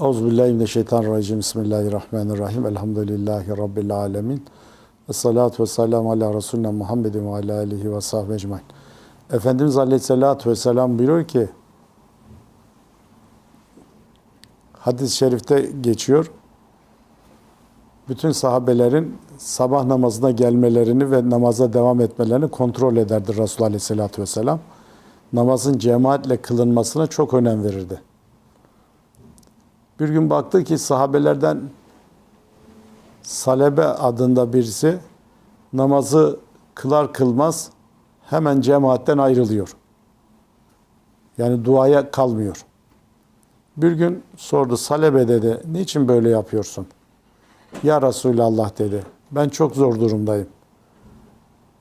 Euzubillahimineşşeytanirracim. Bismillahirrahmanirrahim. Elhamdülillahi Rabbil alemin. Ve salatu ve selamu ala Resulüne Muhammedin ve ala alihi ve sahbihi ecmain. Efendimiz Aleyhisselatü Vesselam buyuruyor ki, hadis-i şerifte geçiyor, bütün sahabelerin sabah namazına gelmelerini ve namaza devam etmelerini kontrol ederdi Resulullah Aleyhisselatü Vesselam. Namazın cemaatle kılınmasına çok önem verirdi. Bir gün baktı ki sahabelerden Salebe adında birisi namazı kılar kılmaz hemen cemaatten ayrılıyor. Yani duaya kalmıyor. Bir gün sordu Salebe dedi, niçin böyle yapıyorsun? Ya Resulallah dedi, ben çok zor durumdayım.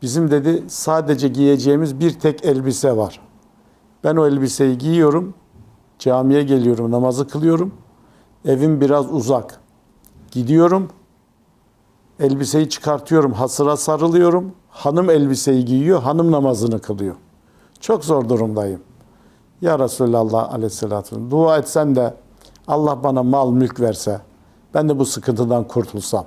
Bizim dedi sadece giyeceğimiz bir tek elbise var. Ben o elbiseyi giyiyorum, camiye geliyorum, namazı kılıyorum. Evim biraz uzak. Gidiyorum, elbiseyi çıkartıyorum, hasıra sarılıyorum. Hanım elbiseyi giyiyor, hanım namazını kılıyor. Çok zor durumdayım. Ya Resulallah aleyhissalatü dua etsen de Allah bana mal mülk verse, ben de bu sıkıntıdan kurtulsam.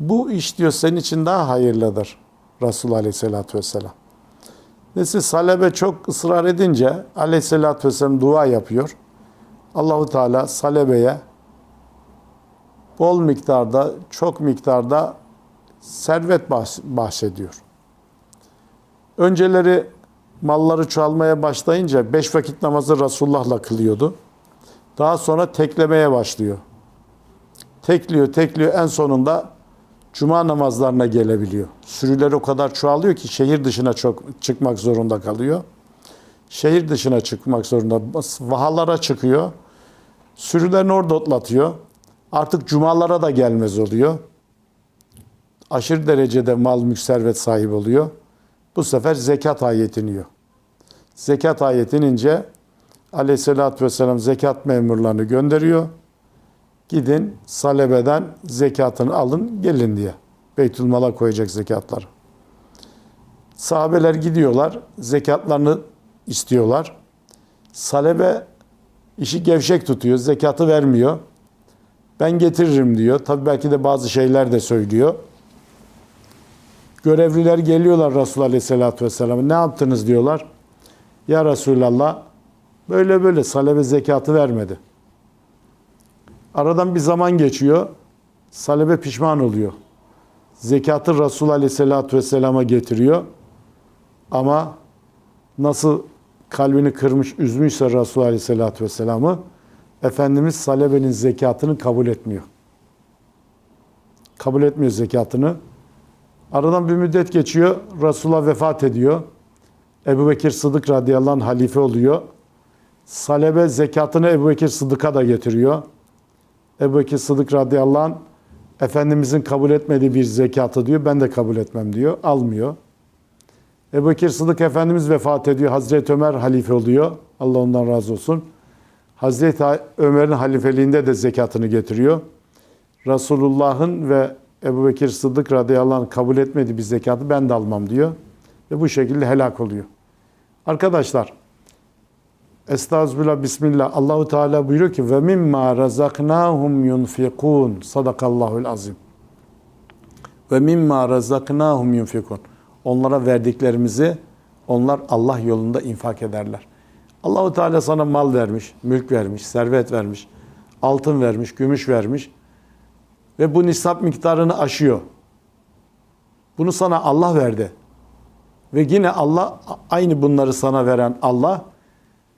Bu iş diyor senin için daha hayırlıdır. Resulullah aleyhissalatü vesselam. Neyse Salebe çok ısrar edince aleyhissalatü vesselam dua yapıyor. Allahu Teala Salebe'ye bol miktarda, çok miktarda servet bahşediyor. Önceleri malları çoğalmaya başlayınca beş vakit namazı Resulullah'la kılıyordu. Daha sonra teklemeye başlıyor. Tekliyor, tekliyor. En sonunda cuma namazlarına gelebiliyor. Sürüler o kadar çoğalıyor ki şehir dışına çok çıkmak zorunda kalıyor. Şehir dışına çıkmak zorunda. Vahalara çıkıyor. Sürülerini orada otlatıyor. Artık cumalara da gelmez oluyor. Aşırı derecede mal mülk servet sahibi oluyor. Bu sefer zekat ayeti iniyor. Zekat ayeti inince aleyhissalatü vesselam zekat memurlarını gönderiyor. Gidin salebeden zekatını alın gelin diye. Beytülmal'a koyacak zekatları. Sahabeler gidiyorlar, zekatlarını istiyorlar. Salebe işi gevşek tutuyor, zekatı vermiyor. Ben getiririm diyor. Tabii belki de bazı şeyler de söylüyor. Görevliler geliyorlar Resulullah Aleyhisselatü Vesselam'a. Ne yaptınız diyorlar. Ya Resulallah böyle böyle salebe zekatı vermedi. Aradan bir zaman geçiyor. Salebe pişman oluyor. Zekatı Resulullah Aleyhisselatü Vesselam'a getiriyor. Ama nasıl kalbini kırmış, üzmüşse Resulullah Aleyhisselatü Vesselam'ı Efendimiz Salebe'nin zekatını kabul etmiyor. Kabul etmiyor zekatını. Aradan bir müddet geçiyor. Resulullah vefat ediyor. Ebu Bekir Sıdık radıyallahu anh halife oluyor. Salebe zekatını Ebu Bekir Sıdık'a da getiriyor. Ebu Bekir Sıdık radıyallahu anh Efendimizin kabul etmediği bir zekatı diyor. Ben de kabul etmem diyor. Almıyor. Ebu Bekir Sıdık Efendimiz vefat ediyor. Hazreti Ömer halife oluyor. Allah ondan razı olsun. Hazreti Ömer'in halifeliğinde de zekatını getiriyor. Resulullah'ın ve Ebu Bekir Sıddık radıyallahu anh kabul etmediği bir zekatı ben de almam diyor. Ve bu şekilde helak oluyor. Arkadaşlar, Estağfirullah, Bismillah. Allahu Teala buyuruyor ki ve mimma razaknahum yunfikun. Sadakallahul azim. Ve mimma razaknahum yunfikun. Onlara verdiklerimizi onlar Allah yolunda infak ederler. Allahu Teala sana mal vermiş, mülk vermiş, servet vermiş, altın vermiş, gümüş vermiş ve bu nisap miktarını aşıyor. Bunu sana Allah verdi. Ve yine Allah aynı bunları sana veren Allah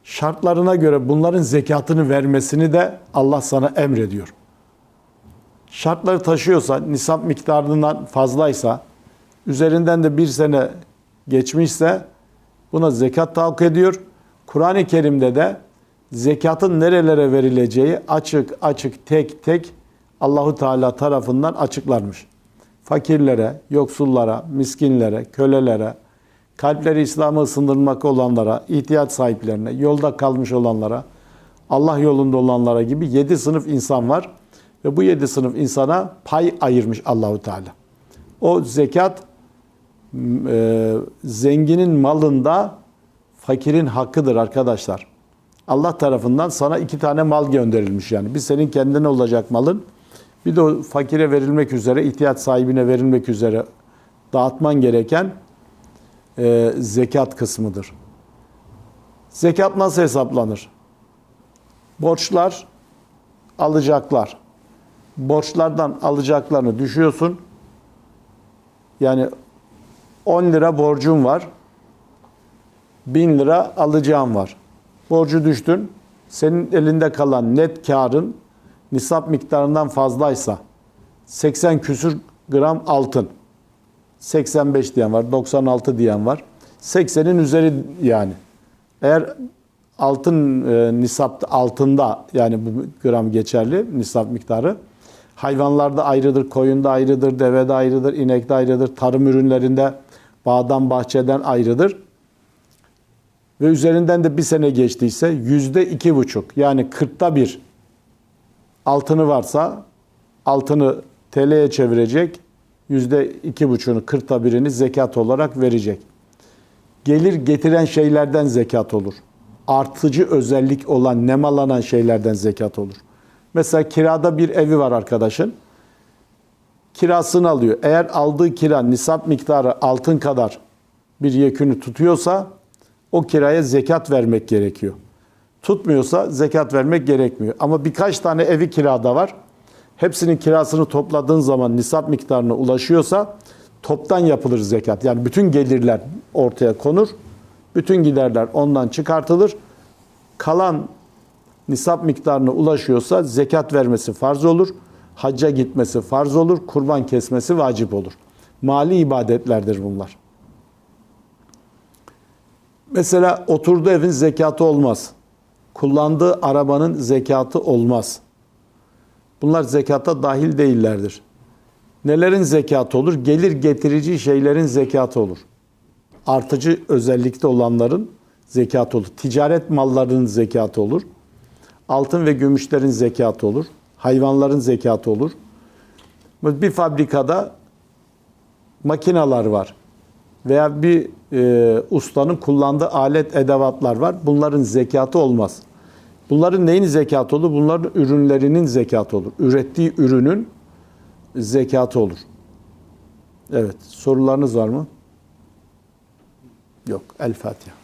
şartlarına göre bunların zekatını vermesini de Allah sana emrediyor. Şartları taşıyorsa, nisap miktarından fazlaysa, üzerinden de bir sene geçmişse buna zekat tahakkuk ediyor. Kur'an-ı Kerim'de de zekatın nerelere verileceği açık açık tek tek Allahu Teala tarafından açıklanmış. Fakirlere, yoksullara, miskinlere, kölelere, kalpleri İslam'a ısındırmak olanlara, ihtiyaç sahiplerine, yolda kalmış olanlara, Allah yolunda olanlara gibi yedi sınıf insan var. Ve bu yedi sınıf insana pay ayırmış Allahu Teala. O zekat e, zenginin malında fakirin hakkıdır arkadaşlar. Allah tarafından sana iki tane mal gönderilmiş yani. Bir senin kendine olacak malın, bir de o fakire verilmek üzere, ihtiyaç sahibine verilmek üzere dağıtman gereken e, zekat kısmıdır. Zekat nasıl hesaplanır? Borçlar, alacaklar. Borçlardan alacaklarını düşüyorsun. Yani 10 lira borcun var. 1000 lira alacağın var. Borcu düştün. Senin elinde kalan net karın nisap miktarından fazlaysa 80 küsür gram altın. 85 diyen var, 96 diyen var. 80'in üzeri yani. Eğer altın e, nisap altında yani bu gram geçerli nisap miktarı. Hayvanlarda ayrıdır, koyunda ayrıdır, devede ayrıdır, inekte ayrıdır, tarım ürünlerinde bağdan bahçeden ayrıdır. Ve üzerinden de bir sene geçtiyse yüzde iki buçuk yani kırkta bir altını varsa altını TL'ye çevirecek. Yüzde iki buçuğunu kırkta birini zekat olarak verecek. Gelir getiren şeylerden zekat olur. Artıcı özellik olan nemalanan şeylerden zekat olur. Mesela kirada bir evi var arkadaşın. Kirasını alıyor. Eğer aldığı kira nisap miktarı altın kadar bir yekünü tutuyorsa o kiraya zekat vermek gerekiyor. Tutmuyorsa zekat vermek gerekmiyor. Ama birkaç tane evi kirada var. Hepsinin kirasını topladığın zaman nisap miktarına ulaşıyorsa toptan yapılır zekat. Yani bütün gelirler ortaya konur. Bütün giderler ondan çıkartılır. Kalan nisap miktarına ulaşıyorsa zekat vermesi farz olur. Hacca gitmesi farz olur. Kurban kesmesi vacip olur. Mali ibadetlerdir bunlar. Mesela oturduğu evin zekatı olmaz. Kullandığı arabanın zekatı olmaz. Bunlar zekata dahil değillerdir. Nelerin zekatı olur? Gelir getirici şeylerin zekatı olur. Artıcı özellikte olanların zekatı olur. Ticaret mallarının zekatı olur. Altın ve gümüşlerin zekatı olur. Hayvanların zekatı olur. Bir fabrikada makineler var veya bir e, ustanın kullandığı alet edevatlar var. Bunların zekatı olmaz. Bunların neyin zekatı olur? Bunların ürünlerinin zekatı olur. Ürettiği ürünün zekatı olur. Evet. Sorularınız var mı? Yok. El Fatiha.